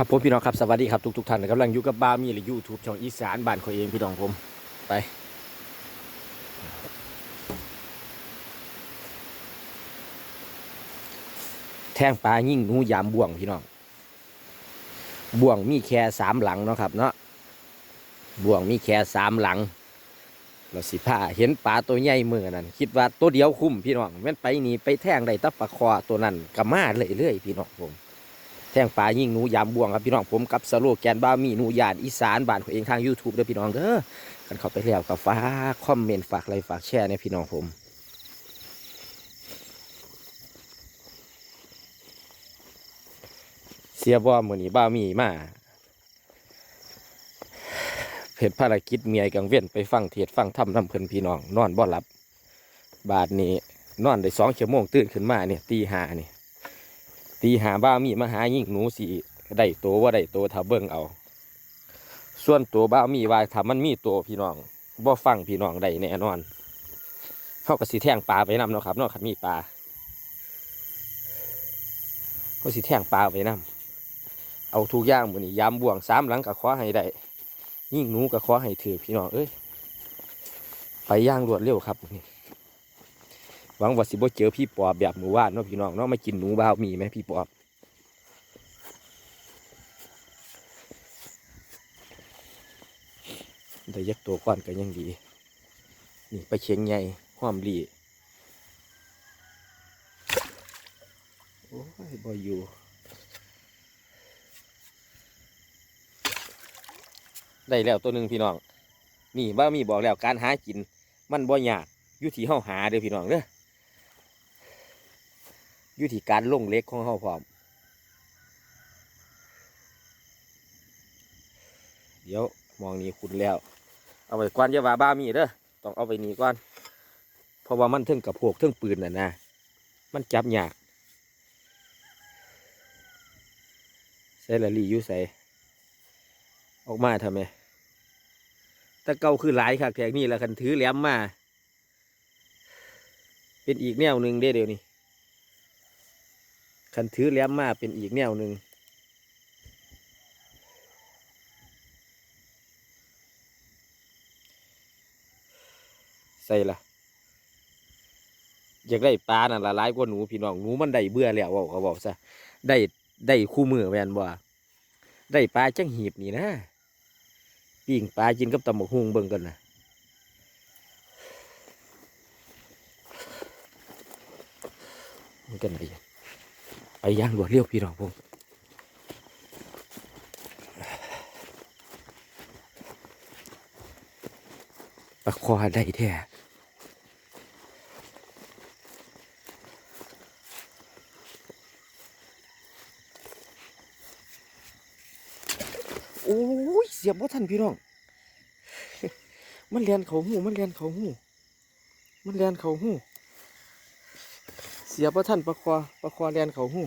ครับผมพี่น้องครับสวัสดีครับทุกทุกๆท่านกำลังอยู่กับบ้ามีหรือยูทูบช่องอีสานบ้านเขาเองพี่น้องผมไปแทงปลายิ่งนูยามบ่วงพี่น้องบ่วงมีแค่สามหลังเนาะครับเนาะบ่วงมีแค่สามหลังเราสิผ้าเห็นปลาตัวใหญ่เมื่อนั้นคิดว่าตัวเดียวคุ้มพี่น้องแม่นไปนี่ไปแทงได้ตับปลาคอตัวนั้นกระมาเลยเรื่อยๆพี่น้องผม แท่งปลายิ่งหนูยามบ่วงครับพี่น้องผมกับสโลแกนบ้ามีหนูยานอีสานบ้านของเองทาง YouTube ด้อพี่น้องเด้อกันเข้าไปแล้วก็ฝากคอมเมนต์ฝากไลค์ฝากแชร์ในพี่น้องผมเสียบ่มื้อนี้บ้ามีมาเพจภารกิจเมียกังเวียนไปฟังเทศฟังธรรมนำเพลินพี่น้อง นอนบ่หลับ บาดนี้ นอนได้สองชั่วโมงตื่นขึ้นมาเนี่ยตีห้านี่ ตีหาบ้ามีมาหายิ่งหนูสีได้โตวว่าได้โตวถ้าเบิ่งเอา ส่วนตัวบ้ามีว่าถ้ามันมีตัวพี่น้องบ่ฟังพี่น้องได้แน่นอนเขาก็สิแท่งปลาไปนำเนาะครับเนาะครับมีปลาเขาสิแท่งปลาไปนำเอาทุกอย่างมือนี้ยามบ่วงสามหลังก็ขอให้ได้ยิ่งหนูก็ขอให้ถือพี่น้องเอ้ยไปย่างรวดเร็วครับนี้ หวังว่าสิบ่เจอพี่ปอบแบบหมู่ว่านเนาะพี่น้องเนาะมากินหนูบ้ามีไหมพี่ปอบแต่ยักตัวก้อนก็ยังดี นี่ไปเชียงใหญ่ห้อมลีโอ้ยบ่อยู่ได้แล้วตัวหนึ่งพี่น้อง นี่บ้ามีบอกแล้วการหากิน มันบ่ยากอยู่ที่เฮาหาเด้อพี่น้องเด้อ อยู่ที่การลงเล็กของเขาพร้อม เดี๋ยวมองนี้คุณแล้ว เอาไปก่อนยาว่าบ้ามีเด้อต้องเอาไปนี่ก่อนเพราะว่ามันเทิงกับพวกเทิงปืนน่ะนะมันจับยากใส่ละลีอยู่ใส่ออกมาทำไมแต่เก่าคือหลายค่ะแขกนี่แหละคันถือแหลมมา เป็นอีกแนวหนึ่งเด้เดี๋ยวนี้ คันถือแหลมมาเป็นอีกแนวหนึ่งใส่ละอยากได้ปลานั่นละลายกว่าหนูพี่น้องหนูมันได้เบื่อแล้วเว้าเขาบอกซะได้ได้คู่มือแมนบ่ได้ปลาจังหีบนี่นะปิ้งปลากินกับตำบักฮุงเบิ่งกันนะมันกันไปไป ย่างรวดเร็วพี่น้องผมปลาคอได้แท้โอ้ยเสียบว่าทันพี่น้อง มันเลียนเขาหูมันเลียนเขาหูมันเลียนเขาหู เสียบ่ท่านประคอประคอแลนเขาหู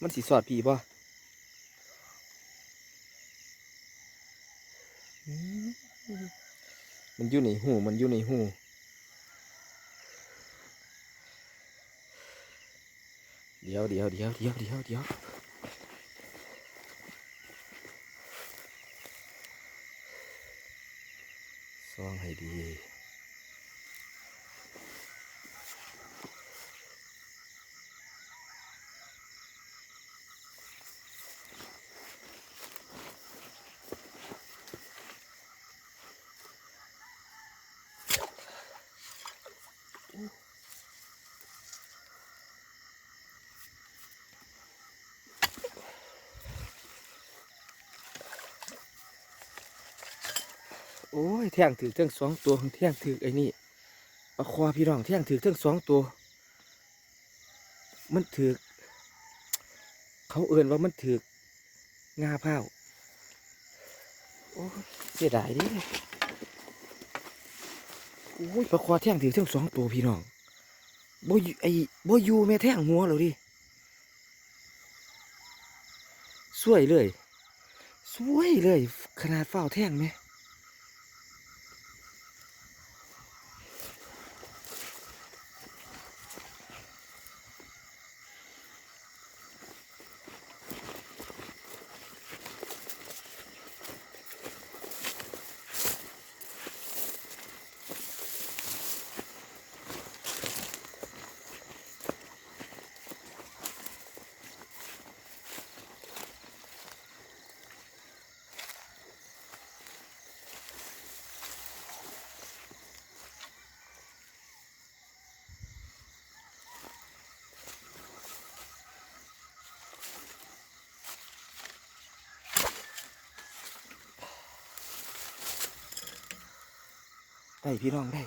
มันสิสอดผีบ่อืมมันอยู่ในหูมันอยู่ในหูเดี๋ยวเดี๋ยวเดี๋ยวเดี๋ยวเดี๋ยวเดี๋ยวซองให้ดี โอ้ยแท่งถือเท่งสองตัวแท่งถือไอ้นี่ปลาคอพี่น้องแท่งถือเท่งสองตัว มันถือเขาเอื่นว่ามันถืองาเผาโอ้ยเสียดายดิโอ้ยปลาคอแท่งถือเท่งสองตัวพี่น้องบ่ยไอ้บ่ยูแม่แท่งหัวเราดิสวยเลยสวยเลย ขนาดเฝ้าแท่งไหม ได้พี่น้องได้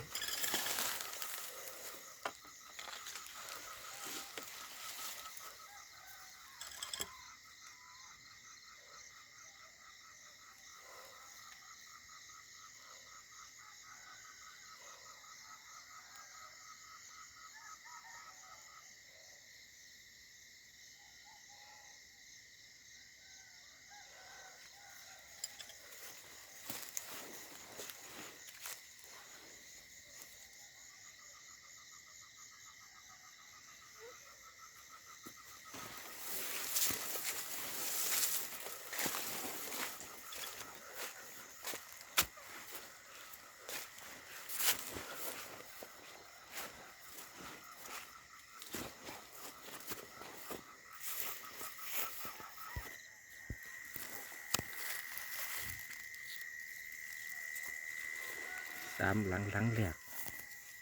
สามหลังหลังแหลก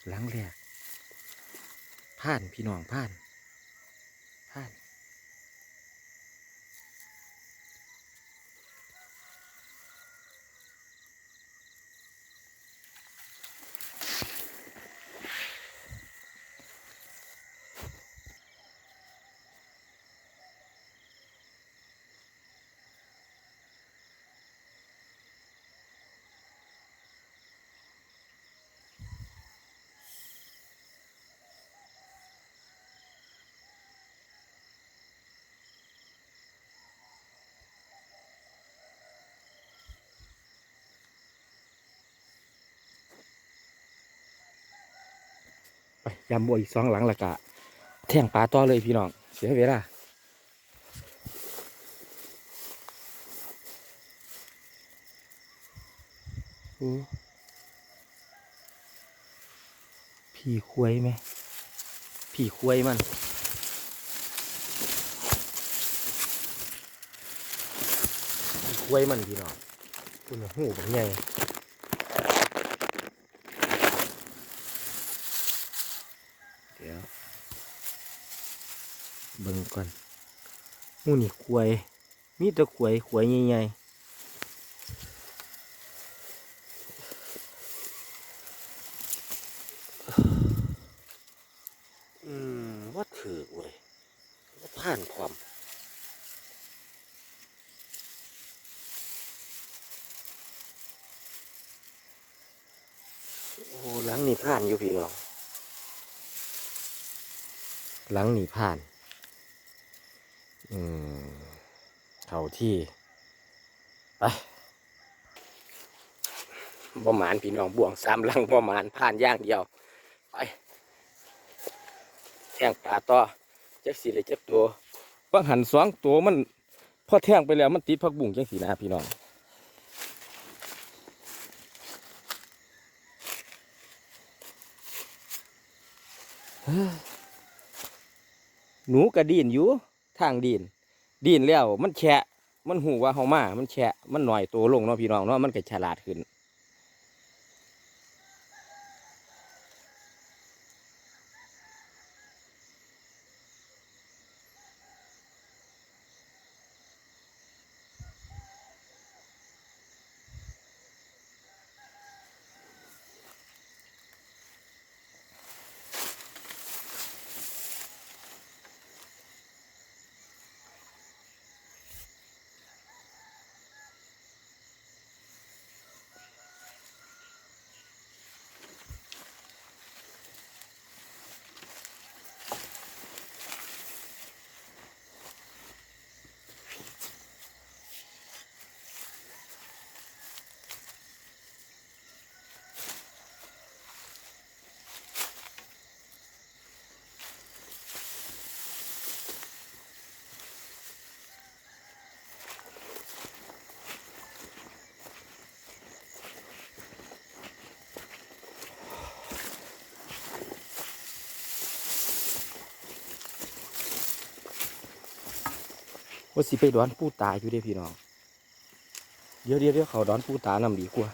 หลังแหลกผ่านพี่น้องผ่านผ่าน ไปยำบัวอีกสองหลังละกะแท่งปลาต่อเลยพี่น้อง เสียเวลาอู้พี่คุยไหมพี่คุยมันคุยมันพี่น้องคุณน่ะหูแบบใหญ่ เดี๋ยวเบิ่ง ก่อนหมูนี่ขวย มีแต่ขวยขวยใหญ่ๆอืมว่าถือเว้ยว่าผ่านความโอ้หลังนี่ผ่านอยู่พี่น้องหลังหนีผ่าน อืมเข้าที่ไปบ่หมานพี่น้องบ่วงสามลังบ่หมานผ่านย่างเดียวไปแทงปลาต่อจักสีเลยจักตัวบางหันสองตัวมันพอแทงไปแล้วมันติดพักบุ่งจังสีนะพี่น้องหนูกระดิ่นอยู่ ทางดินดินแล้วมันแฉะมันหูว่าเฮามา มันแฉะมันหน่อยตัวลงเนาะพี่น้องเนาะมันก็ฉลาดขึ้น ว่าสิไปดอนปูตาอยู่เด้พี่น้อง เดี๋ยวเดี๋ยวเดี๋ยวเขาดอนปูตานำดีกว่า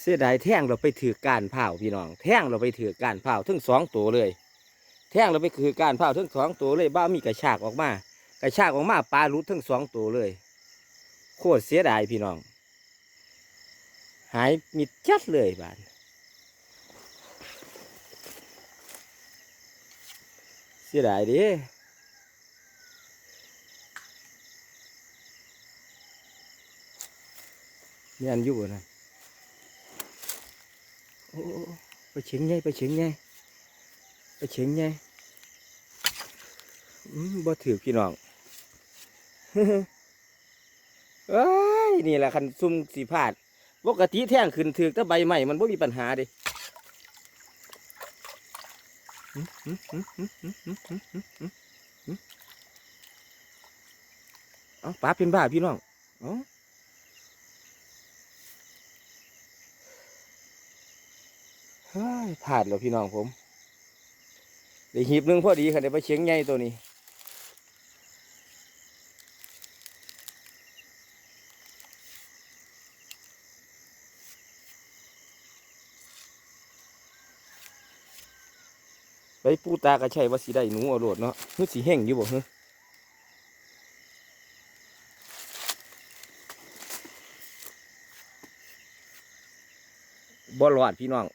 เสียดายแท่งเราไปถือการเผาพี่น้อง แท่งเราไปถือการเผาทั้งสองตัวเลย แท่งเราไปถือการเผาทั้งสองตัวเลย บ้ามีกระชากออกมากระชากออกมาปลาลุดทั้งสองตัวเลย โคตรเสียดายพี่น้อง หายมิดจัดเลยบานเสียดายดินี่อันอยู่นะ โอ้ไปเฉียงไงไปเฉียงไงไปเฉียงไงบ่ถือพี่น้องเอ้ยนี่แหละคันซุ่มสีพาดปกติแท่งขึ้นถือแต่ใบใหม่มันบ่มีปัญหาดิเอาป้าเป็นบ้าพี่น้องเอาเฮ้ยพลาดแล้วพี่น้องผมได้หีบหนึงพอดีค่ะเดี๋ยวไปเชียงใหญ่ตัวนี้ไปปูตากระชัยว่าสีได้หนูเอาโลดเนาะนึกสีแห้งอยู่บ่เฮ้บ่รอดพี่น้อง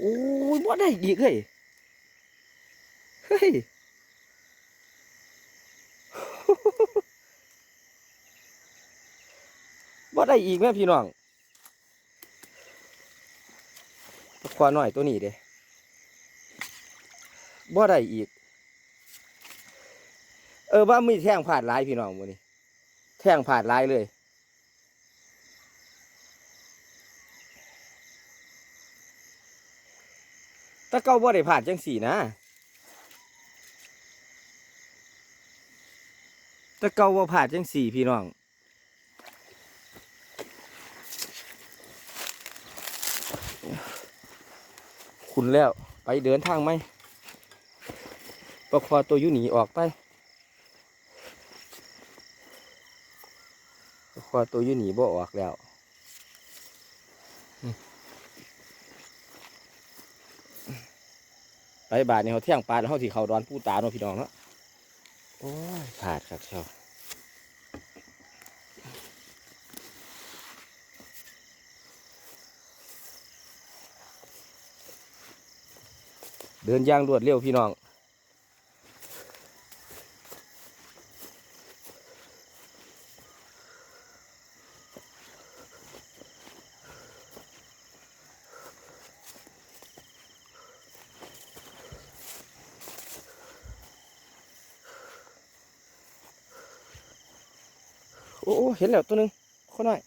โอ้ยบ่ได้อีกเฮ้ยเฮ้ยบ่ได้อีกแม่พี่น้องควาหน้อยตัวนี้เด้บ่ได้อีก เออว่ามีแท่งผ่านหลายพี่น้องมื้อนี้ แท่งผ่านหลายเลย เก่าบ่ได้ผ่านจังสี่นะต่เก่าบ่ผ่านจังสี่พี่น้องคุณแล้วไปเดินทางไหมประคอตัวยุหนีออกไปประคอตัวยุหนีบ่ออกแล้วอืม ไปบาทนี่เขาเที่ยงปลาแล้วเขาที่เขาดอนผู้ตาเนาะพี่น้องเนาะโอ้ยขาดครับเชียวเดินย่างรวดเร็วพี่น้อง เห็นแล้วตัวนึงข้อน้อย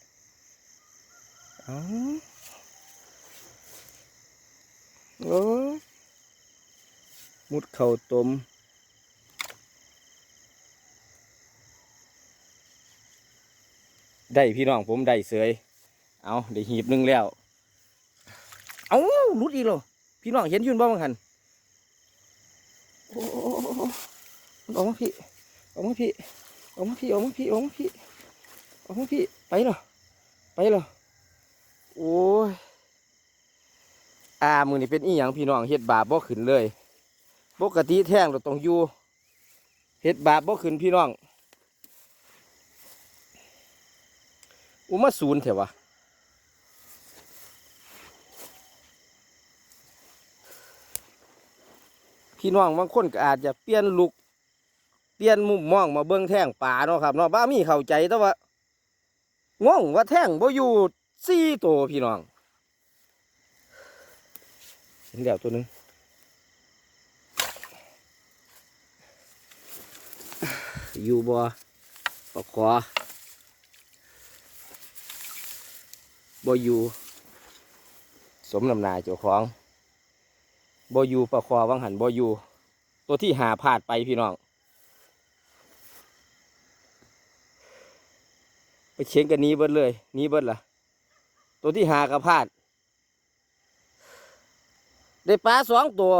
อ๋อโอ้มุดเข่าตมได้พี่น้องผมได้เสย เอาได้หีบหนึ่งแล้ว เอาลุดอีกเหรอพี่น้องเห็นยืนบ้างหันโอ้โอ้โอ้โอ้มันออกมาพี่ออกมาพี่ออกมาพี่ออกมาพี่ออกมาพี่ ออกมาพี่ไปเหรอไปเหรอโอ้ยอามือนี่เป็นอีหยังพี่น้องเฮ็ดบาปบ่ขึ้นเลย ปกติแท่งเราต้องอยู่เฮ็ดบาปบ่ขึ้นพี่น้องอุมาศูนย์เถอะวะพี่น้องบางคนก็อาจจะเปลี่ยนลุกเปลี่ยนมุมมองมาเบิ่งแท่งป่าเนาะครับเนาะบ้ามีเข้าใจแต่ว่า ง่วงว่าแท่งบ่อยู่สี่ตัวพี่น้องเห็นแล้วตัวหนึงอยู่บ่ปะขอบ่อยู่ สมนำนาเจ้าของบ่อยู่ปะคอวังหันบ่อยู่ ตัวที่หาพลาดไปพี่น้อง ไปเชียงกันนี้เบิดเลยนี้เบิดล่ะ ตัวที่หากระพาด ได้ปลาสองตัว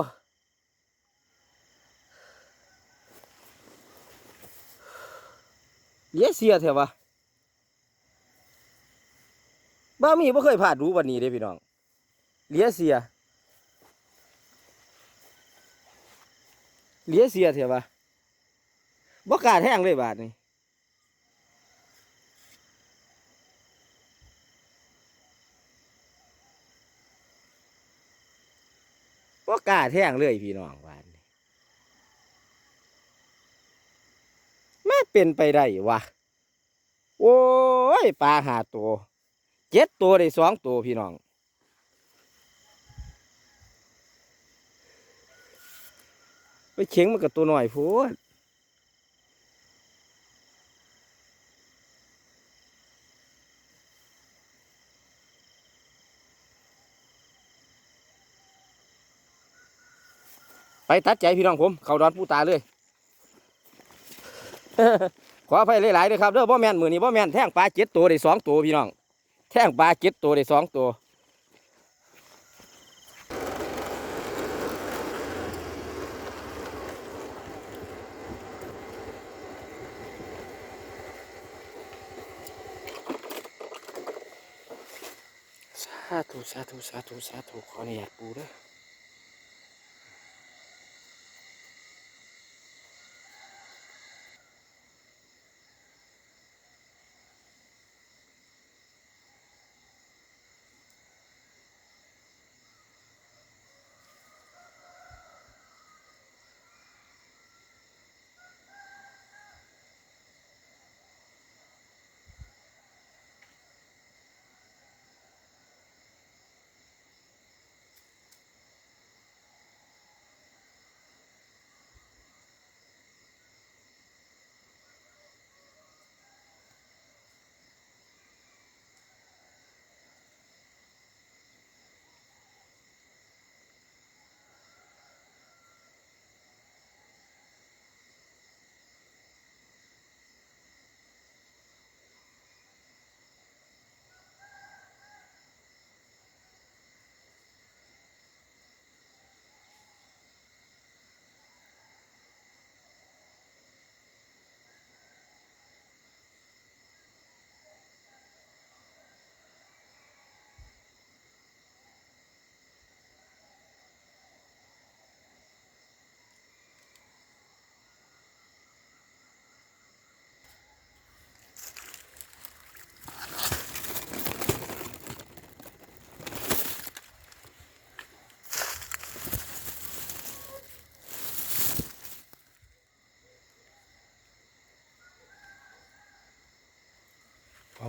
เลี้ยเสียเถอะวะบ้ามีบ่เคยพลาดรู้วันนี้เด้พี่น้อง เลียเสีย เลียเสียเถอะวะบ่กล้าแท่งเลยบาทนี่ บ่กล้าแท่งเลยพี่น้องวานี่แม่เป็นไปได้วะ โอ้ยปลาหาตัวเจ็ดตัวได้สองตัวพี่น้องไปเข็งมันกับตัวหน่อยพูด ไปตัดใจพี่น้องผม เขาดอนผู้ตาเลย ขออภัยหลายๆด้วยครับเด้อบ่แมนมือนี้บ่แมนแท่งปลาเจ็ดตัวได้สองตัวพี่น้อง แท่งปลาเจ็ดตัวได้สองตัวสาธุสาธุสาธุสาธุขออนุญาตปูเด้อ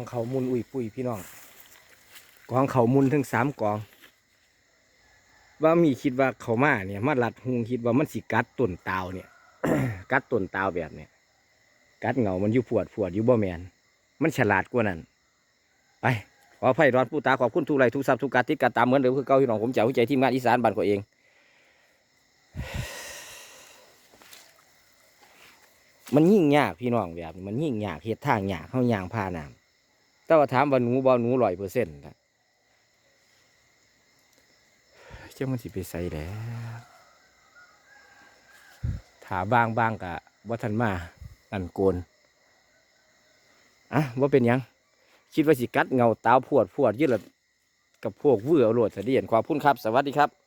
เขามุนอุ้ยปุยพี่น้องกองเขามุนทั้งสามกอง ว่ามีคิดว่าเขามาเนี่ยมาลัดหุงคิดว่ามันสิกัดต้นตาวเนี่ย กัดต้นตาวแบบเนี่ยกัดเหงามันอยู่ปวดปวดอยู่บ่แมนมันฉลาดกว่านั้นไปขออภัยร้อนผู้ตาขอบคุณทุกไรทุกทรัพย์ทุกการที่การตามเหมือนเดิมคือเก่าพี่น้องผมจะหัวใจทีมงานอีสานบ้านตัวเองมันยิ่งยากพี่น้องแบบมันยิ่งยากเฮ็ดทางยากเข้ายางพาน้ำ แต่ว่าถามว่าหนูบ่หนูร้อยเปอร์เซ็นต์นะเจ้ามันสิไปใส่แล้วถาบางบางกะว่าทันมาอันโกนอะว่าเป็นยัง คิดว่าสิกัดเงาตาพวดพวดยืดละกับพวกเวือโหลดเสดียนขอบคุณครับ สวัสดีครับ